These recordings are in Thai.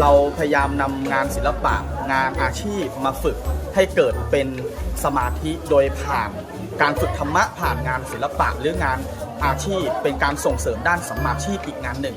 เราพยายามนำงานศิลปะงานอาชีพมาฝึกให้เกิดเป็นสมาธิโดยผ่าน การฝึกธรรมะผ่านงานศิลปะหรืองานอาชีพ เป็นการส่งเสริมด้านสัมมาชีพอีกงานหนึ่ง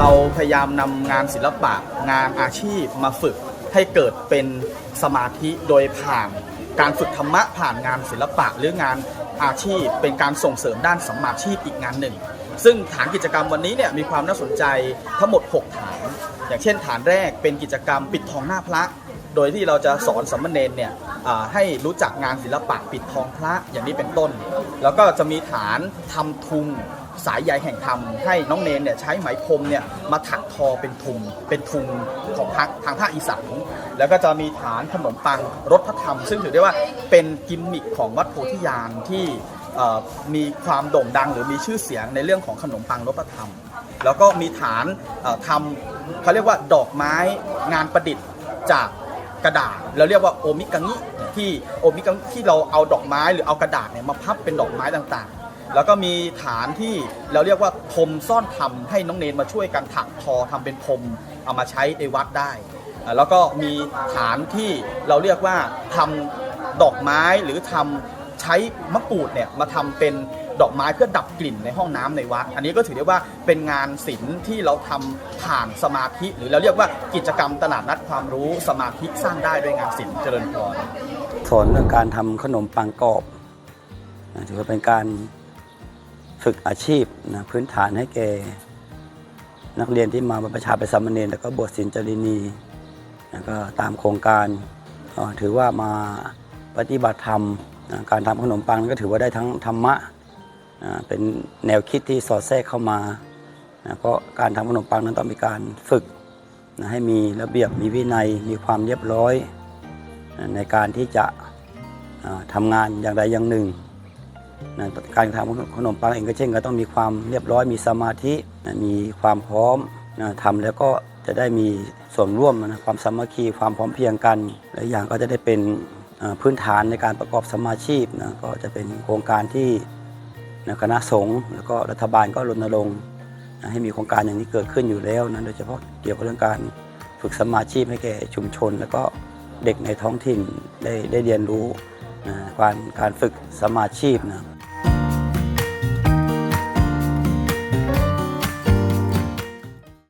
เราพยายามนำงานศิลปะงานอาชีพมาฝึกให้เกิดเป็นสมาธิโดยผ่านการฝึกธรรมะผ่านงานศิลปะหรืองานอาชีพ เป็นการส่งเสริมด้านสัมมาชีพอีกงานหนึ่ง ซึ่งฐานกิจกรรมวันนี้เนี่ยมีความน่าสนใจทั้งหมด 6 ฐาน อย่างเช่น ฐานแรกเป็นกิจกรรมปิดทองหน้าพระ โดยที่เราจะสอนสามเณรเนี่ยให้รู้จักงานศิลปะปิดทองพระอย่างนี้เป็นต้น แล้วก็จะมีฐานทำทุง สายใยแห่งธรรมให้น้องเนนเนี่ยใช้ไหมพรมเนี่ยมาถักทอเป็นทุงเป็นทุงของทางทางภาคอีสานแล้วก็จะมีฐานขนมปังรสพระธรรม ซึ่งถือได้ว่าเป็นกิมมิคของวัดโพธิญาณที่มีความโด่งดังหรือมีชื่อเสียงในเรื่องของขนมปังรสพระธรรม แล้วก็มีฐานทำเขาเรียกว่าดอกไม้งานประดิษฐ์จากกระดาษเราเรียกว่าโอมิกังิที่โอมิกังที่เราเอาดอกไม้หรือเอากระดาษเนี่ยมาพับเป็นดอกไม้ต่างๆ แล้วก็มีฐานที่เราเรียกว่าพรมซ่อนธรรมให้น้องเนนมาช่วยกันถักทอทำเป็นพรมเอามาใช้ในวัดได้ แล้วก็มีฐานที่เราเรียกว่าทำดอกไม้หรือทำใช้มะกรูดเนี่ยมาทำเป็นดอกไม้เพื่อดับกลิ่นในห้องน้ำในวัด อันนี้ก็ถือได้ว่าเป็นงานศิลป์ที่เราทำผ่านสมาธิ หรือเราเรียกว่ากิจกรรมตลาดนัดความรู้สมาธิสร้างได้ด้วยงานศิลป์เจริญพรสอนเรื่องการทำขนมปังกรอบนะถือว่าเป็นการ ฝึกอาชีพนะพื้นฐานให้แก่นักเรียนที่มาบรรพชาเป็นสามเณรแล้วก็บวชศิลจรินีนะก็ตามโครงการก็ถือว่ามาปฏิบัติธรรมการทำขนมปังนั้นก็ถือว่าได้ทั้งธรรมะเป็นแนวคิดที่สอดแทรกเข้ามาเพราะการทำขนมปังนั้นต้องมีการฝึกให้มีระเบียบมีวินัยมีความเรียบร้อยในการที่จะอ่าทำงานอย่างใดอย่างหนึ่ง นะการทำขนมปังเองก็เช่นก็ต้องมีความเรียบร้อยมีสมาธินะมีความพร้อมนะทำแล้วก็จะได้มีส่วนร่วมนะความสามัคคีความพร้อมเพรียงกันและอีกอย่างก็จะได้เป็นพื้นฐานในการประกอบสมาชีพนะก็จะเป็นโครงการที่คณะสงฆ์แล้วก็รัฐบาลก็รณรงค์นะให้มีโครงการอย่างนี้เกิดขึ้นอยู่แล้วนะโดยเฉพาะเกี่ยวกับเรื่องการฝึกสมาชีพให้แก่ชุมชน แล้วก็เด็กในท้องถิ่นได้ได้เรียนรู้ การการฝึกสมาชีพนะ